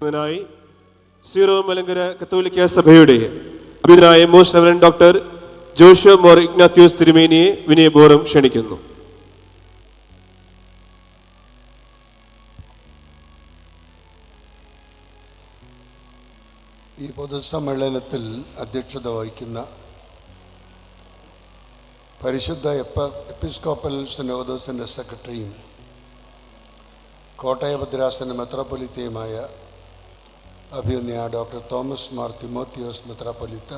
ായി zero Malankara കത്തോലിക്ക സഭയുടെ അഭിനായ മോശവരൻ ഡോക്ടർ ജോഷുവ മോർ ഇഗ്നാത്യോസ് തിരുമേനിയെ വിനയപൂർവം ക്ഷണിക്കുന്നു. ഈ പൊതുസമ്മേളനത്തിൽ അധ്യക്ഷത വഹിക്കുന്ന പരിശുദ്ധ എപ്പ എപ്പിസ്കോപ്പൽ സിനോദോസിന്റെ സെക്രട്ടറിയും കോട്ടയഭദ്രാസന മെത്രോപൊലിത്തയുമായ അഭിയുന്യ ഡോക്ടർ തോമസ് മാർ തിമോത്തിയോസ് മെത്രാപ്പൊലിത്ത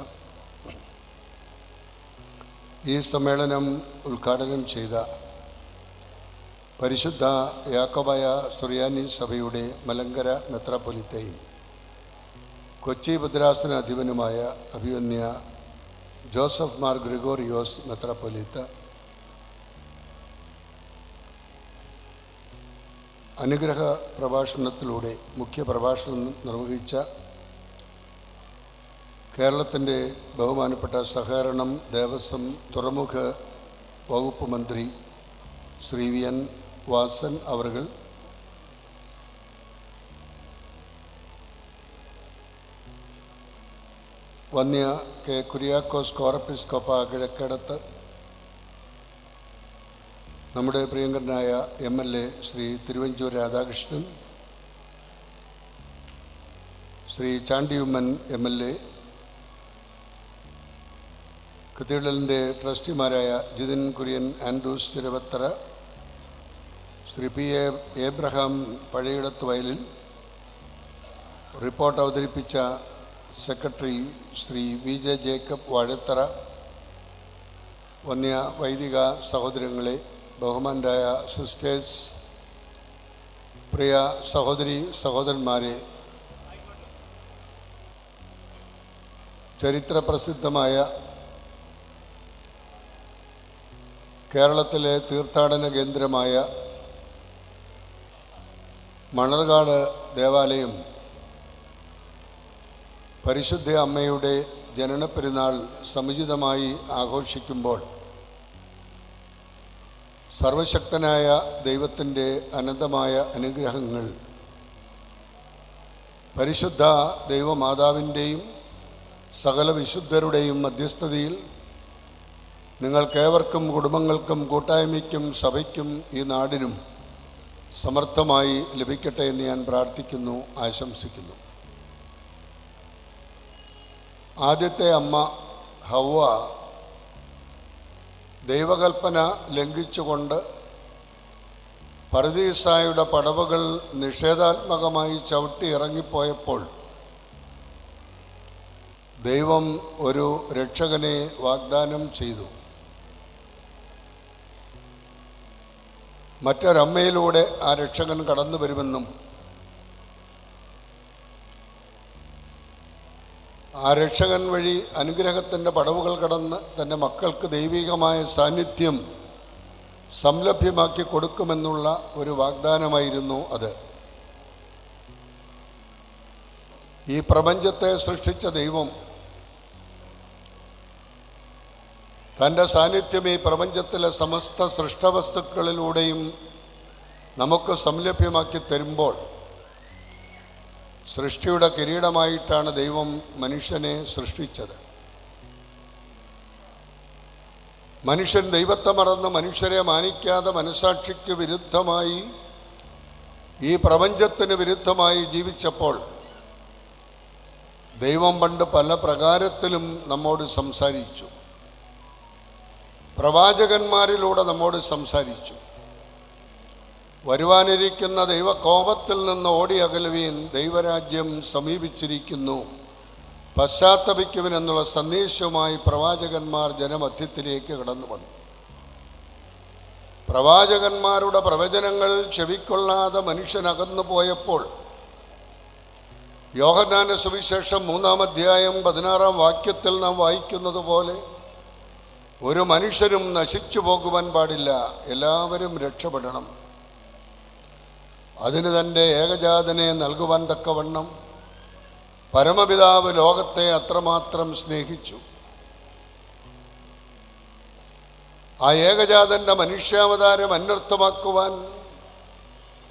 ഈ സമ്മേളനം ഉദ്ഘാടനം ചെയ്ത പരിശുദ്ധ യാക്കോബായ സുറിയാനി സഭയുടെ മലങ്കര മെത്രാപ്പൊലിത്തയും കൊച്ചി ഭദ്രാസന അധിപനുമായ അഭിവന്യ ജോസഫ് മാർ ഗ്രിഗോറിയോസ് മെത്രാപ്പൊലീത്ത അനുഗ്രഹ പ്രഭാഷണത്തിലൂടെ മുഖ്യ പ്രഭാഷണം നിർവഹിച്ച കേരളത്തിന്റെ ബഹുമാനപ്പെട്ട സഹകരണം ദേവസ്വം തുറമുഖ വകുപ്പ് മന്ത്രി ശ്രീ വി എൻ വാസൻ അവർകൾ വന്യ കെ കുര്യാക്കോസ് കോറപ്പിസ്കോപ്പ കിഴക്കടത്ത് നമ്മുടെ പ്രിയങ്കരനായ M L A Shri Thiruvanchoor Radhakrishnan Shri Chandy Oommen M L A കത്തീഡ്രലിന്റെ ട്രസ്റ്റിമാരായ Jithin Kurian Andrews Thiruvathara Shri P A Abraham Pazhayidathu Vayalil report അവതരിപ്പിച്ച secretary Shri V J Jacob Vazhathara വന്യ വൈദിക സഹോദരങ്ങളെ ബഹുമാനരായ സിസ്റ്റേഴ്സ് പ്രിയ സഹോദരി സഹോദരന്മാരെ ചരിത്രപ്രസിദ്ധമായ കേരളത്തിലെ തീർത്ഥാടന കേന്ദ്രമായ മണർകാട് ദേവാലയം പരിശുദ്ധ അമ്മയുടെ ജനന പെരുന്നാൾ സമുചിതമായി ആഘോഷിക്കുമ്പോൾ സർവശക്തനായ ദൈവത്തിന്റെ അനന്തമായ അനുഗ്രഹങ്ങൾ പരിശുദ്ധ ദൈവമാതാവിന്റെയും സകല വിശുദ്ധരുടെയും മധ്യസ്ഥതയിൽ നിങ്ങൾക്കേവർക്കും കുടുംബങ്ങൾക്കും കൂട്ടായ്മയ്ക്കും സഭയ്ക്കും ഈ നാടിനും സമർത്ഥമായി ലഭിക്കട്ടെ എന്ന് ഞാൻ പ്രാർത്ഥിക്കുന്നു ആശംസിക്കുന്നു. ആദ്യത്തെ അമ്മ ഹവ്വ ദൈവകൽപ്പന ലംഘിച്ചുകൊണ്ട് പരദീസായുടെ പടവുകൾ നിഷേധാത്മകമായി ചവിട്ടി ഇറങ്ങിപ്പോയപ്പോൾ ദൈവം ഒരു രക്ഷകനെ വാഗ്ദാനം ചെയ്തു. മറ്റൊരമ്മയിലൂടെ ആ രക്ഷകൻ കടന്നു വരുമെന്നും ആ രക്ഷകൻ വഴി അനുഗ്രഹത്തിന്റെ പടവുകൾ കടന്ന് തന്റെ മക്കൾക്ക് ദൈവികമായ സാന്നിധ്യം സംലഭ്യമാക്കി കൊടുക്കുമെന്നുള്ള ഒരു വാഗ്ദാനമായിരുന്നു അത്. ഈ പ്രപഞ്ചത്തെ സൃഷ്ടിച്ച ദൈവം തന്റെ സാന്നിധ്യം ഈ പ്രപഞ്ചത്തിലെ സമസ്ത സൃഷ്ടവസ്തുക്കളിലൂടെയും നമുക്ക് സംലഭ്യമാക്കി തരുമ്പോൾ സൃഷ്ടിയുടെ കിരീടമായിട്ടാണ് ദൈവം മനുഷ്യനെ സൃഷ്ടിച്ചത്. മനുഷ്യൻ ദൈവത്തെ മറന്ന് മനുഷ്യരെ മാനിക്കാതെ മനസാക്ഷിക്ക് വിരുദ്ധമായി ഈ പ്രപഞ്ചത്തിന് വിരുദ്ധമായി ജീവിച്ചപ്പോൾ ദൈവം പണ്ട് പല പ്രകാരത്തിലും നമ്മോട് സംസാരിച്ചു. പ്രവാചകന്മാരിലൂടെ നമ്മോട് സംസാരിച്ചു. വരുവാനിരിക്കുന്ന ദൈവകോപത്തിൽ നിന്ന് ഓടി അകലുവീൻ ദൈവരാജ്യം സമീപിച്ചിരിക്കുന്നു. പശ്ചാത്തപിക്കുവിൻ എന്നുള്ള സന്ദേശവുമായി പ്രവാചകന്മാർ ജനമധ്യത്തിലേക്ക് കടന്നു വന്നു പ്രവാചകന്മാരുടെ പ്രവചനങ്ങൾ ചെവിക്കൊള്ളാതെ മനുഷ്യനകന്നു പോയപ്പോൾ യോഹന്നാന്റെ സുവിശേഷം മൂന്നാം അധ്യായം പതിനാറാം വാക്യത്തിൽ നാം വായിക്കുന്നത് പോലെ ഒരു മനുഷ്യരും നശിച്ചു പോകുവാൻ പാടില്ല. എല്ലാവരും രക്ഷപ്പെടണം. അതിന് തന്റെ ഏകജാതനെ നൽകുവാൻ തക്കവണ്ണം പരമപിതാവ് ലോകത്തെ അത്രമാത്രം സ്നേഹിച്ചു. ആ ഏകജാതന്റെ മനുഷ്യാവതാരം അന്വർത്ഥമാക്കുവാൻ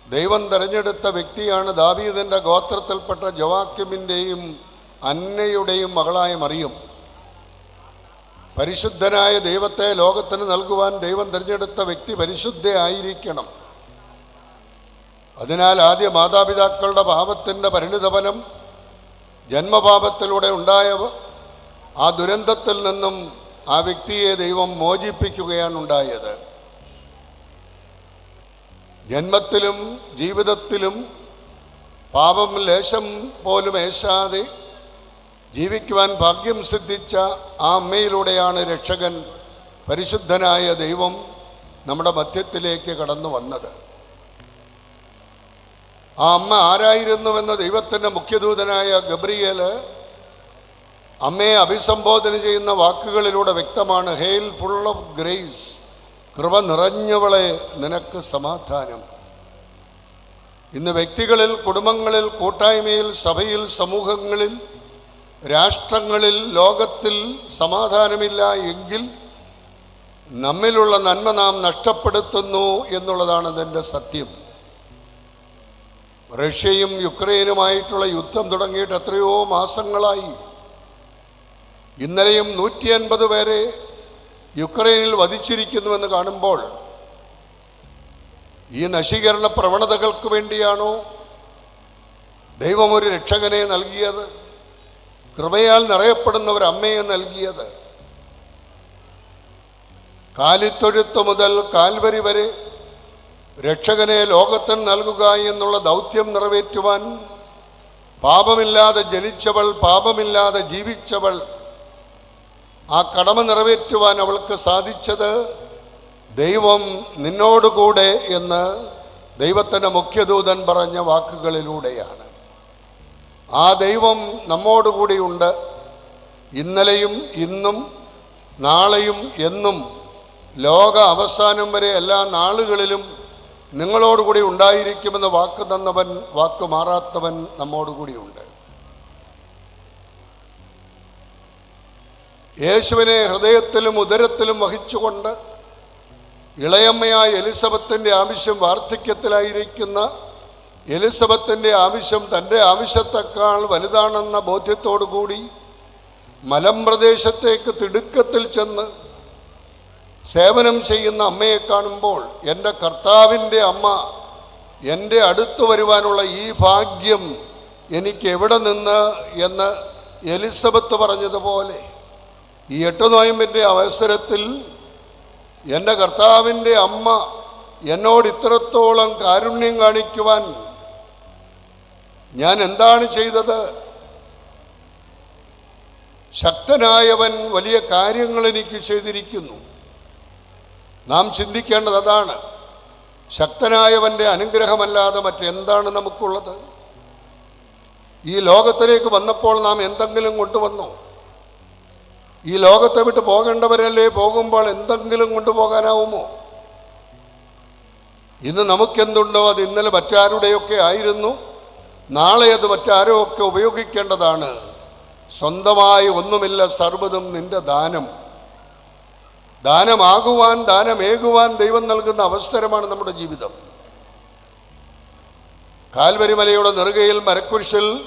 ദൈവം തിരഞ്ഞെടുത്ത വ്യക്തിയാണ് ദാവീദിന്റെ ഗോത്രത്തിൽപ്പെട്ട ജവാക്യമിന്റെയും അന്നയുടെയും മകളായ മറിയും. പരിശുദ്ധനായ ദൈവത്തെ ലോകത്തിന് നൽകുവാൻ ദൈവം തിരഞ്ഞെടുത്ത വ്യക്തി പരിശുദ്ധയായിരിക്കണം. അതിനാൽ ആദ്യ മാതാപിതാക്കളുടെ പാപത്തിന്റെ പരിണിതഫലം ജന്മപാപത്തിലൂടെ ഉണ്ടായ ആ ദുരന്തത്തിൽ നിന്നും ആ വ്യക്തിയെ ദൈവം മോചിപ്പിക്കുകയാണ് ഉണ്ടായത്. ജന്മത്തിലും ജീവിതത്തിലും പാപം ലേശം പോലും ഏശാതെ ജീവിക്കുവാൻ ഭാഗ്യം സിദ്ധിച്ച ആ അമ്മയിലൂടെയാണ് രക്ഷകൻ പരിശുദ്ധനായ ദൈവം നമ്മുടെ മധ്യത്തിലേക്ക് കടന്നു വന്നത്. ആ അമ്മ ആരായിരുന്നുവെന്ന് ദൈവത്തിന്റെ മുഖ്യദൂതനായ ഗബ്രിയേൽ അമ്മയെ അഭിസംബോധന ചെയ്യുന്ന വാക്കുകളിലൂടെ വ്യക്തമാണ് ഹെയിൽ ഫുൾ ഓഫ് ഗ്രേസ് കൃപ നിറഞ്ഞവളെ നിനക്ക് സമാധാനം. ഇന്ന് വ്യക്തികളിൽ കുടുംബങ്ങളിൽ കൂട്ടായ്മയിൽ സഭയിൽ സമൂഹങ്ങളിൽ രാഷ്ട്രങ്ങളിൽ ലോകത്തിൽ സമാധാനമില്ല എങ്കിൽ നമ്മിലുള്ള നന്മ നാം നഷ്ടപ്പെടുത്തുന്നു എന്നുള്ളതാണ് അതിന്റെ സത്യം. റഷ്യയും യുക്രൈനുമായിട്ടുള്ള യുദ്ധം തുടങ്ങിയിട്ട് എത്രയോ മാസങ്ങളായി. ഇന്നലെയും നൂറ്റി അൻപത് പേരെ യുക്രൈനിൽ വധിച്ചിരിക്കുന്നുവെന്ന് കാണുമ്പോൾ ഈ നശീകരണ പ്രവണതകൾക്ക് വേണ്ടിയാണോ ദൈവമൊരു രക്ഷകനെ നൽകിയത്? കൃപയാൽ നിറയപ്പെടുന്ന ഒരു അമ്മയെ നൽകിയത്? കാലിത്തൊഴുത്ത് മുതൽ കാൽവരി വരെ രക്ഷകനെ ലോകത്തിന് നൽകുക എന്നുള്ള ദൗത്യം നിറവേറ്റുവാൻ പാപമില്ലാതെ ജനിച്ചവൾ പാപമില്ലാതെ ജീവിച്ചവൾ ആ കടമ നിറവേറ്റുവാൻ അവൾക്ക് സാധിച്ചത് ദൈവം നിന്നോടുകൂടെ എന്ന് ദൈവത്തിന്റെ മുഖ്യദൂതൻ പറഞ്ഞ വാക്കുകളിലൂടെയാണ്. ആ ദൈവം നമ്മോടുകൂടിയുണ്ട്. ഇന്നലെയും ഇന്നും നാളെയും എന്നും ലോക അവസാനം വരെ എല്ലാ നാളുകളിലും നിങ്ങളോടുകൂടി ഉണ്ടായിരിക്കുമെന്ന് വാക്ക് തന്നവൻ വാക്ക് മാറാത്തവൻ നമ്മോടുകൂടിയുണ്ട്. യേശുവിനെ ഹൃദയത്തിലും ഉദരത്തിലും വഹിച്ചുകൊണ്ട് ഇളയമ്മയായ എലിസബത്തിന്റെ ആവശ്യം വാർദ്ധക്യത്തിലായിരിക്കുന്ന എലിസബത്തിന്റെ ആവശ്യം തന്റെ ആവശ്യത്തെക്കാൾ വലുതാണെന്ന ബോധ്യത്തോടു കൂടി മലമ്പ്രദേശത്തേക്ക് തിടുക്കത്തിൽ ചെന്ന് സേവനം ചെയ്യുന്ന അമ്മയെ കാണുമ്പോൾ എന്റെ കർത്താവിന്റെ അമ്മ എന്റെ അടുത്ത് വരുവാനുള്ള ഈ ഭാഗ്യം എനിക്ക് എവിടെ നിന്ന് എന്ന് എലിസബത്ത് പറഞ്ഞതുപോലെ ഈ എട്ട് നോയമ്പിന്റെ അവസരത്തിൽ എന്റെ കർത്താവിന്റെ അമ്മ എന്നോട് ഇത്രത്തോളം കാരുണ്യം കാണിക്കുവാൻ ഞാൻ എന്താണ് ചെയ്തത്? ശക്തനായവൻ വലിയ കാര്യങ്ങൾ എനിക്ക് ചെയ്തിരിക്കുന്നു. നാം ചിന്തിക്കേണ്ടത് അതാണ്. ശക്തനായവന്റെ അനുഗ്രഹമല്ലാതെ മറ്റെന്താണ് നമുക്കുള്ളത്? ഈ ലോകത്തിലേക്ക് വന്നപ്പോൾ നാം എന്തെങ്കിലും കൊണ്ടുവന്നു? ഈ ലോകത്തെ വിട്ട് പോകേണ്ടവരല്ലേ പോകുമ്പോൾ എന്തെങ്കിലും കൊണ്ടുപോകാനാവുമോ? ഇന്ന് നമുക്കെന്തുണ്ടോ? അത് ഇന്നലെ മറ്റാരുടെയൊക്കെ ആയിരുന്നു. നാളെ അത് മറ്റാരോ ഒക്കെ ഉപയോഗിക്കേണ്ടതാണ്. സ്വന്തമായി ഒന്നുമില്ല സർവതും നിന്റെ ദാനം. ദാനമാകുവാൻ ദാനമേകുവാൻ ദൈവം നൽകുന്ന അവസരമാണ് നമ്മുടെ ജീവിതം. കാൽവരിമലയുടെ നെറുകയിൽ മരക്കുരിശിൽ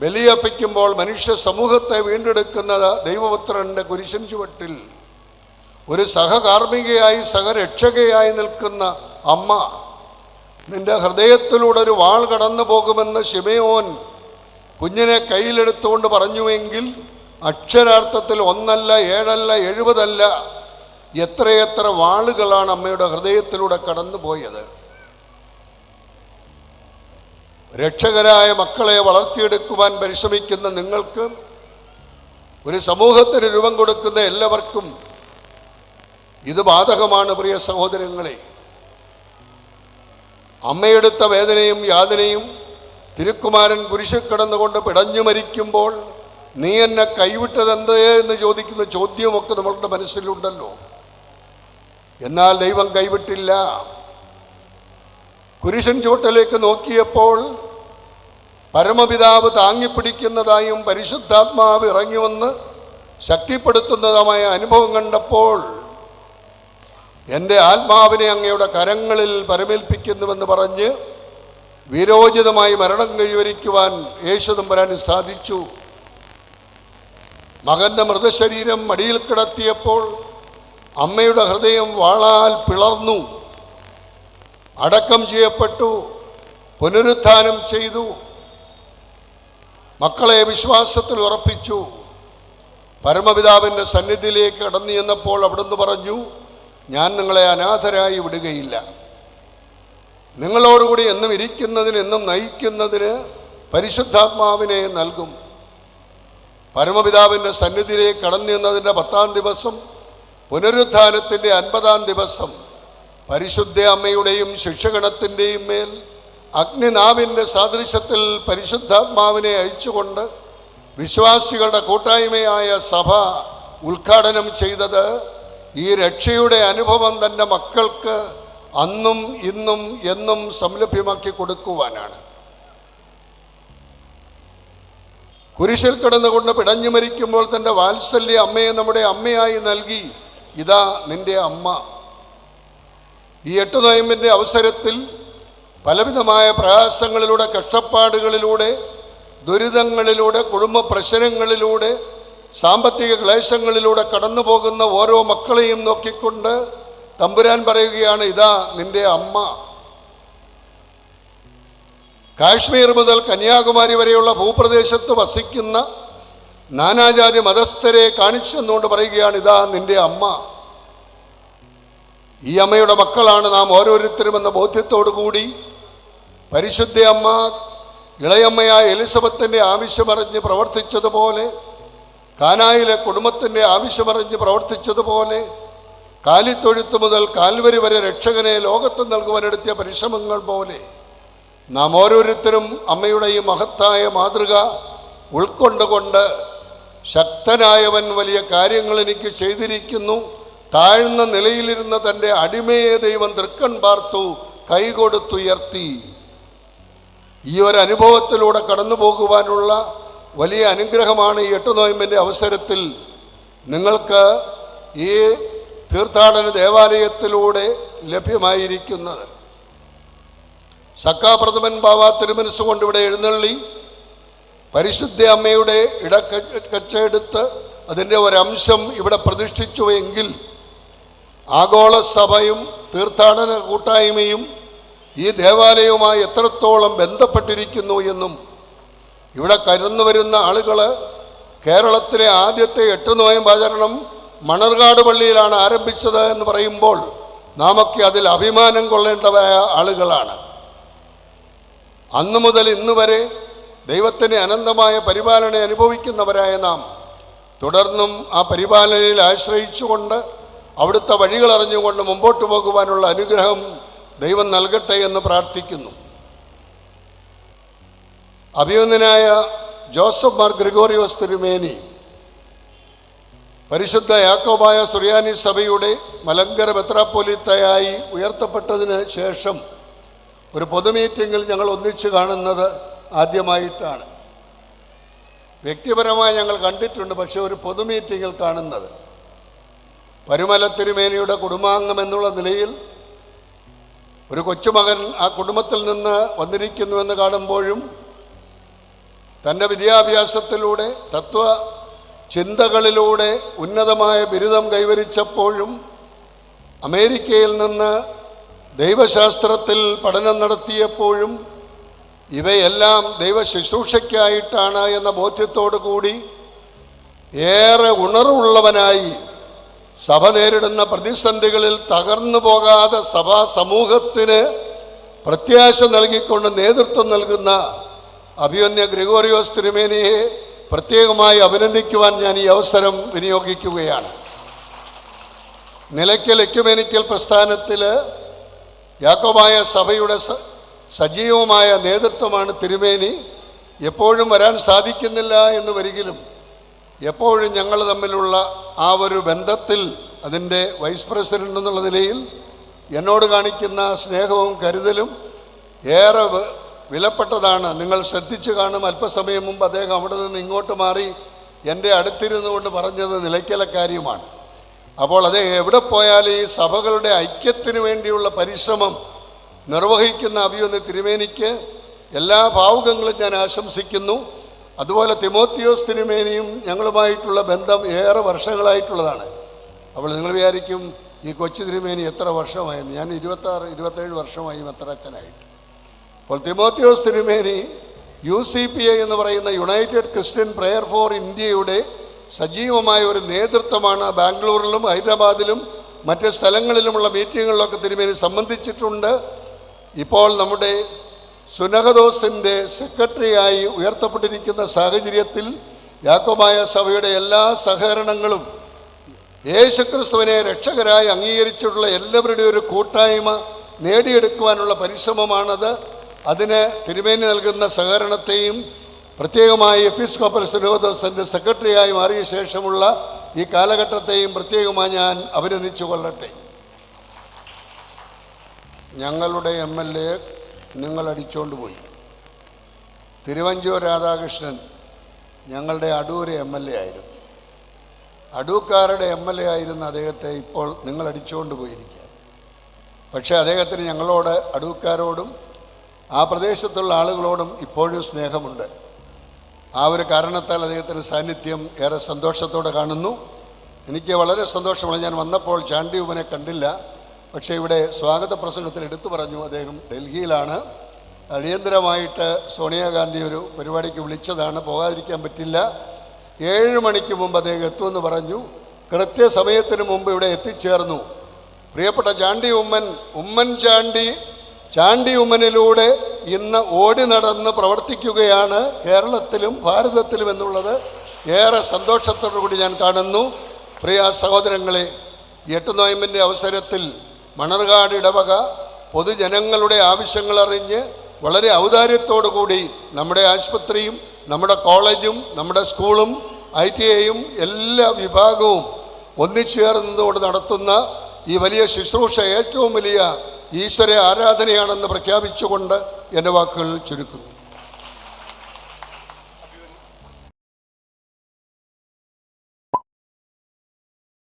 ബലിയർപ്പിക്കുമ്പോൾ മനുഷ്യ സമൂഹത്തെ വീണ്ടെടുക്കുന്ന ദൈവപുത്രന്റെ കുരിശൻ ചുവട്ടിൽ. ഒരു സഹകാർമ്മികയായി സഹരക്ഷകയായി നിൽക്കുന്ന അമ്മ നിന്റെ ഹൃദയത്തിലൂടെ ഒരു വാൾ കടന്നു പോകുമെന്ന് ശിമയോൻ കുഞ്ഞിനെ കയ്യിലെടുത്തുകൊണ്ട് പറഞ്ഞുവെങ്കിൽ അക്ഷരാർത്ഥത്തിൽ ഒന്നല്ല ഏഴല്ല എഴുപതല്ല എത്രയെത്ര വാളുകളാണ് അമ്മയുടെ ഹൃദയത്തിലൂടെ കടന്നു പോയത് രക്ഷകരായ മക്കളെ വളർത്തിയെടുക്കുവാൻ പരിശ്രമിക്കുന്ന നിങ്ങൾക്ക് ഒരു സമൂഹത്തിന് രൂപം കൊടുക്കുന്ന എല്ലാവർക്കും ഇത് ബാധകമാണ് പ്രിയ സഹോദരങ്ങളെ. അമ്മയെടുത്ത വേദനയും യാതനയും തിരുക്കുമാരൻ കുരിശിൽ കിടന്നുകൊണ്ട് പിടഞ്ഞു മരിക്കുമ്പോൾ നീ എന്നെ കൈവിട്ടതെന്തേ എന്ന് ചോദിക്കുന്ന ചോദ്യമൊക്കെ നമ്മളുടെ മനസ്സിലുണ്ടല്ലോ. എന്നാൽ ദൈവം കൈവിട്ടില്ല. കുരിശൻ ചുവട്ടിലേക്ക് നോക്കിയപ്പോൾ പരമപിതാവ് താങ്ങിപ്പിടിക്കുന്നതായും പരിശുദ്ധാത്മാവ് ഇറങ്ങി വന്ന് ശക്തിപ്പെടുത്തുന്നതുമായ അനുഭവം കണ്ടപ്പോൾ എന്റെ ആത്മാവിനെ അങ്ങയുടെ കരങ്ങളിൽ പരമേൽപ്പിക്കുന്നുവെന്ന് പറഞ്ഞ് വീരോചിതമായി മരണം കൈവരിക്കുവാൻ യേശു സാധിച്ചു. മകന്റെ മൃതശരീരം മടിയിൽ കിടത്തിയപ്പോൾ അമ്മയുടെ ഹൃദയം വാളാൽ പിളർന്നു. അടക്കം ചെയ്യപ്പെട്ടു. പുനരുത്ഥാനം ചെയ്തു. മക്കളെ വിശ്വാസത്തിൽ ഉറപ്പിച്ചു. പരമപിതാവിന്റെ സന്നിധിയിലേക്ക് കടന്നു ചെന്നപ്പോൾ അവിടുന്ന് പറഞ്ഞു ഞാൻ നിങ്ങളെ അനാഥരായി വിടുകയില്ല. നിങ്ങളോടുകൂടി എന്നും ഇരിക്കുന്നതിന് എന്നും നയിക്കുന്നതിന് പരിശുദ്ധാത്മാവിനെ നൽകും. പരമപിതാവിന്റെ സന്നിധിയിലേക്ക് കടന്നു ചെന്നതിന്റെ പത്താം ദിവസം പുനരുത്ഥാനത്തിന്റെ അൻപതാം ദിവസം പരിശുദ്ധ അമ്മയുടെയും ശിക്ഷഗണത്തിന്റെയും മേൽ അഗ്നിനാവിന്റെ സാദൃശ്യത്തിൽ പരിശുദ്ധാത്മാവിനെ അയച്ചുകൊണ്ട് വിശ്വാസികളുടെ കൂട്ടായ്മയായ സഭ ഉദ്ഘാടനം ചെയ്തത് ഈ രക്ഷയുടെ അനുഭവം തന്റെ മക്കൾക്ക് അന്നും ഇന്നും എന്നും സംലഭ്യമാക്കി കൊടുക്കുവാനാണ്. കുരിശിൽ കിടന്നുകൊണ്ട് പിടഞ്ഞു മരിക്കുമ്പോൾ തന്റെ വാത്സല്യ അമ്മയെ നമ്മുടെ അമ്മയായി നൽകി ഇതാ നിന്റെ അമ്മ. ഈ എട്ട് നോയമ്പിന്റെ അവസരത്തിൽ പലവിധമായ പ്രയാസങ്ങളിലൂടെ കഷ്ടപ്പാടുകളിലൂടെ ദുരിതങ്ങളിലൂടെ കുടുംബ പ്രശ്നങ്ങളിലൂടെ സാമ്പത്തിക ക്ലേശങ്ങളിലൂടെ കടന്നു പോകുന്ന ഓരോ മക്കളെയും നോക്കിക്കൊണ്ട് തമ്പുരാൻ പറയുകയാണ് ഇതാ നിന്റെ അമ്മ. കാശ്മീർ മുതൽ കന്യാകുമാരി വരെയുള്ള ഭൂപ്രദേശത്ത് വസിക്കുന്ന നാനാജാതി മതസ്ഥരെ കാണിച്ചു തന്നുകൊണ്ട് പറയുകയാണ് ഇതാ നിന്റെ അമ്മ. ഈ അമ്മയുടെ മക്കളാണ് നാം ഓരോരുത്തരും എന്ന ബോധ്യത്തോടു കൂടി പരിശുദ്ധ അമ്മ ഇളയമ്മയായ എലിസബത്തിന്റെ ആവശ്യമറിഞ്ഞ് പ്രവർത്തിച്ചതുപോലെ കാനായിലെ കുടുംബത്തിന്റെ ആവശ്യമറിഞ്ഞ് പ്രവർത്തിച്ചതുപോലെ കാലിത്തൊഴുത്ത് മുതൽ കാൽവരി വരെ രക്ഷകനെ ലോകത്ത് നൽകുവാനെടുത്തിയ പരിശ്രമങ്ങൾ പോലെ നാം ഓരോരുത്തരും അമ്മയുടെ ഈ മഹത്തായ മാതൃക ഉൾക്കൊണ്ടുകൊണ്ട് ശക്തനായവൻ വലിയ കാര്യങ്ങൾ എനിക്ക് ചെയ്തിരിക്കുന്നു. താഴ്ന്ന നിലയിലിരുന്ന തന്റെ അടിമയെ ദൈവം തൃക്കൺ പാർത്തു കൈകൊടുത്തുയർത്തി. ഈ ഒരു അനുഭവത്തിലൂടെ കടന്നു പോകുവാനുള്ള വലിയ അനുഗ്രഹമാണ് ഈ എട്ട് നോയമ്പിന്റെ അവസരത്തിൽ. നിങ്ങൾക്ക് ഈ തീർത്ഥാടന ദേവാലയത്തിലൂടെ ലഭ്യമായിരിക്കുന്നത്. സക്കാപ്രഥമൻ ബാവ തിരുമനസ്സുകൊണ്ട് ഇവിടെ എഴുന്നള്ളി. പരിശുദ്ധ അമ്മയുടെ ഇടക്കച്ചെടുത്ത് അതിന്റെ ഒരംശം ഇവിടെ പ്രതിഷ്ഠിച്ചു എങ്കിൽ ആഗോള സഭയും തീർത്ഥാടന കൂട്ടായ്മയും ഈ ദേവാലയവുമായി എത്രത്തോളം ബന്ധപ്പെട്ടിരിക്കുന്നു എന്നും ഇവിടെ കരുന്നു വരുന്ന ആളുകൾ കേരളത്തിലെ ആദ്യത്തെ എട്ട് നോയമ്പാചരണം മണർകാട് പള്ളിയിലാണ് ആരംഭിച്ചത് എന്ന് പറയുമ്പോൾ നാമൊക്കെ അതിൽ അഭിമാനം കൊള്ളേണ്ടവരായ ആളുകളാണ്. അന്നു മുതൽ ഇന്ന് വരെ ദൈവത്തിന്റെ അനന്തമായ പരിപാലന അനുഭവിക്കുന്നവരായ നാം തുടർന്നും ആ പരിപാലനയിൽ ആശ്രയിച്ചുകൊണ്ട് അവിടുത്തെ വഴികൾ അറിഞ്ഞുകൊണ്ട് മുമ്പോട്ട് പോകുവാനുള്ള അനുഗ്രഹം ദൈവം നൽകട്ടെ എന്ന് പ്രാർത്ഥിക്കുന്നു. അഭിനന്ദനായ ജോസഫ് മാർ ഗ്രിഗോറിയോസ് തിരുമേനി പരിശുദ്ധ യാക്കോബായ സുറിയാനി സഭയുടെ മലങ്കര മെത്രാപ്പൊലിത്തയായി ഉയർത്തപ്പെട്ടതിന് ശേഷം ഒരു പൊതു മീറ്റിങ്ങിൽ ഞങ്ങൾ ഒന്നിച്ച് കാണുന്നത് ആദ്യമായിട്ടാണ്. വ്യക്തിപരമായി ഞങ്ങൾ കണ്ടിട്ടുണ്ട് പക്ഷെ ഒരു പൊതു മീറ്റിങ്ങിൽ കാണുന്നത്. പരുമല തിരുമേനിയുടെ കുടുംബാംഗം എന്നുള്ള നിലയിൽ ഒരു കൊച്ചുമകൻ ആ കുടുംബത്തിൽ നിന്ന് വന്നിരിക്കുന്നുവെന്ന് കാണുമ്പോഴും തന്റെ വിദ്യാഭ്യാസത്തിലൂടെ തത്വ ചിന്തകളിലൂടെ ഉന്നതമായ ബിരുദം കൈവരിച്ചപ്പോഴും അമേരിക്കയിൽ നിന്ന് ദൈവശാസ്ത്രത്തിൽ പഠനം നടത്തിയപ്പോഴും ഇവയെല്ലാം ദൈവ ശുശ്രൂഷയ്ക്കായിട്ടാണ് എന്ന ബോധ്യത്തോടു കൂടി ഏറെ ഉണർവുള്ളവനായി സഭ നേരിടുന്ന പ്രതിസന്ധികളിൽ തകർന്നു പോകാതെ സഭാ സമൂഹത്തിന് പ്രത്യാശ നൽകിക്കൊണ്ട് നേതൃത്വം നൽകുന്ന അഭിമന്യ ഗ്രിഗോറിയോസ് തിരുമേനിയെ പ്രത്യേകമായി അഭിനന്ദിക്കുവാൻ ഞാൻ ഈ അവസരം വിനിയോഗിക്കുകയാണ്. നിലയ്ക്കൽ എക്യുമേനിക്കൽ പ്രസ്ഥാനത്തിൽ യാക്കോബായ സഭയുടെ സജീവമായ നേതൃത്വമാണ് തിരുമേനി. എപ്പോഴും വരാൻ സാധിക്കുന്നില്ല എന്ന് വരികിലും എപ്പോഴും ഞങ്ങൾ തമ്മിലുള്ള ആ ഒരു ബന്ധത്തിൽ അതിന്റെ വൈസ് പ്രസിഡന്റ് എന്നുള്ള നിലയിൽ എന്നോട് കാണിക്കുന്ന സ്നേഹവും കരുതലും ഏറെ വിലപ്പെട്ടതാണ്. നിങ്ങൾ ശ്രദ്ധിച്ചു കാണും. അല്പസമയം മുമ്പ് അദ്ദേഹം അവിടെ നിന്ന് ഇങ്ങോട്ട് മാറി എന്റെ അടുത്തിരുന്നു കൊണ്ട് പറഞ്ഞത് നിലയ്ക്കല കാര്യമാണ്. അപ്പോൾ അത് എവിടെ പോയാലും ഈ സഭകളുടെ ഐക്യത്തിന് വേണ്ടിയുള്ള പരിശ്രമം നിർവഹിക്കുന്ന അഭിയൊന്ന് തിരുമേനിക്ക് എല്ലാ ഭാവുകങ്ങളും ഞാൻ ആശംസിക്കുന്നു. അതുപോലെ തിമോത്തിയോസ് തിരുമേനിയും ഞങ്ങളുമായിട്ടുള്ള ബന്ധം ഏറെ വർഷങ്ങളായിട്ടുള്ളതാണ്. അപ്പോൾ നിങ്ങൾ വിചാരിക്കും ഈ കൊച്ചു തിരുമേനി എത്ര വർഷമായി ഞാൻ ഇരുപത്താറ് ഇരുപത്തേഴ് വർഷമായി അച്ഛനായിട്ട്. അപ്പോൾ തിമോത്തിയോസ് തിരുമേനി യു സി പി ഐ എന്ന് പറയുന്ന യുണൈറ്റഡ് ക്രിസ്ത്യൻ പ്രെയർ ഫോർ ഇന്ത്യയുടെ സജീവമായ ഒരു നേതൃത്വമാണ് ബാംഗ്ലൂരിലും ഹൈദരാബാദിലും മറ്റ് സ്ഥലങ്ങളിലുമുള്ള മീറ്റിങ്ങുകളിലൊക്കെ തിരുമേനി സംബന്ധിച്ചിട്ടുണ്ട്. ഇപ്പോൾ നമ്മുടെ സുനഹദോസിന്റെ സെക്രട്ടറിയായി ഉയർത്തപ്പെട്ടിരിക്കുന്ന സാഹചര്യത്തിൽ യാക്കോബായ സഭയുടെ എല്ലാ സഹകരണങ്ങളും യേശുക്രിസ്തുവിനെ രക്ഷകരായി അംഗീകരിച്ചിട്ടുള്ള എല്ലാവരുടെയും ഒരു കൂട്ടായ്മ നേടിയെടുക്കുവാനുള്ള പരിശ്രമമാണത്. അതിന് തിരുമേനി നൽകുന്ന സഹകരണത്തെയും പ്രത്യേകമായി എപ്പിസ്കോപ്പൽ സുനഹദോസിന്റെ സെക്രട്ടറിയായി മാറിയ ശേഷമുള്ള ഈ കാലഘട്ടത്തെയും പ്രത്യേകമായി ഞാൻ അഭിനന്ദിച്ചു കൊള്ളട്ടെ ഞങ്ങളുടെ എം എൽ എ നിങ്ങൾ അടിച്ചോണ്ട് പോയി. തിരുവഞ്ചൂർ രാധാകൃഷ്ണൻ ഞങ്ങളുടെ അടൂര് എം എൽ എ ആയിരുന്നു. അടൂക്കാരുടെ എം എൽ എ ആയിരുന്ന അദ്ദേഹത്തെ ഇപ്പോൾ നിങ്ങൾ അടിച്ചുകൊണ്ട് പോയിരിക്കുക പക്ഷേ അദ്ദേഹത്തിന് ഞങ്ങളോട് അടൂക്കാരോടും ആ പ്രദേശത്തുള്ള ആളുകളോടും ഇപ്പോഴും സ്നേഹമുണ്ട്. ആ ഒരു കാരണത്താൽ അദ്ദേഹത്തിന്റെ സാന്നിധ്യം ഏറെ സന്തോഷത്തോടെ കാണുന്നു. എനിക്ക് വളരെ സന്തോഷമാണ്. ഞാൻ വന്നപ്പോൾ ചാണ്ടി ഉപനെ കണ്ടില്ല. പക്ഷേ ഇവിടെ സ്വാഗത പ്രസംഗത്തിൽ എടുത്തു പറഞ്ഞു അദ്ദേഹം ഡൽഹിയിലാണ്. അടിയന്തരമായിട്ട് സോണിയാഗാന്ധി ഒരു പരിപാടിക്ക് വിളിച്ചതാണ്. പോകാതിരിക്കാൻ പറ്റില്ല. ഏഴ് മണിക്ക് മുമ്പ് അദ്ദേഹം എത്തുമെന്ന് പറഞ്ഞു. കൃത്യസമയത്തിന് മുമ്പ് ഇവിടെ എത്തിച്ചേർന്നു. പ്രിയപ്പെട്ട ചാണ്ടി ഉമ്മൻ ഉമ്മൻ ചാണ്ടി ഉമ്മനിലൂടെ ഇന്ന് ഓടി നടന്ന് പ്രവർത്തിക്കുകയാണ് കേരളത്തിലും ഭാരതത്തിലും എന്നുള്ളത് ഏറെ സന്തോഷത്തോടു കൂടി ഞാൻ കാണുന്നു. പ്രിയ സഹോദരങ്ങളെ എട്ട് നോയമ്പിന്റെ അവസരത്തിൽ മണർകാട് ഇടവക പൊതുജനങ്ങളുടെ ആവശ്യങ്ങൾ അറിഞ്ഞ് വളരെ ഔദാര്യത്തോടു കൂടി നമ്മുടെ ആശുപത്രിയും നമ്മുടെ കോളേജും നമ്മുടെ സ്കൂളും ഐ ടി ഐയും എല്ലാ വിഭാഗവും ഒന്നിച്ചേർന്നുകൊണ്ട് നടത്തുന്ന ഈ വലിയ ശുശ്രൂഷ ഏറ്റവും വലിയ ഈശ്വര ആരാധനയാണെന്ന് പ്രഖ്യാപിച്ചുകൊണ്ട് എന്റെ വാക്കുകൾ ചുരുക്കുന്നു.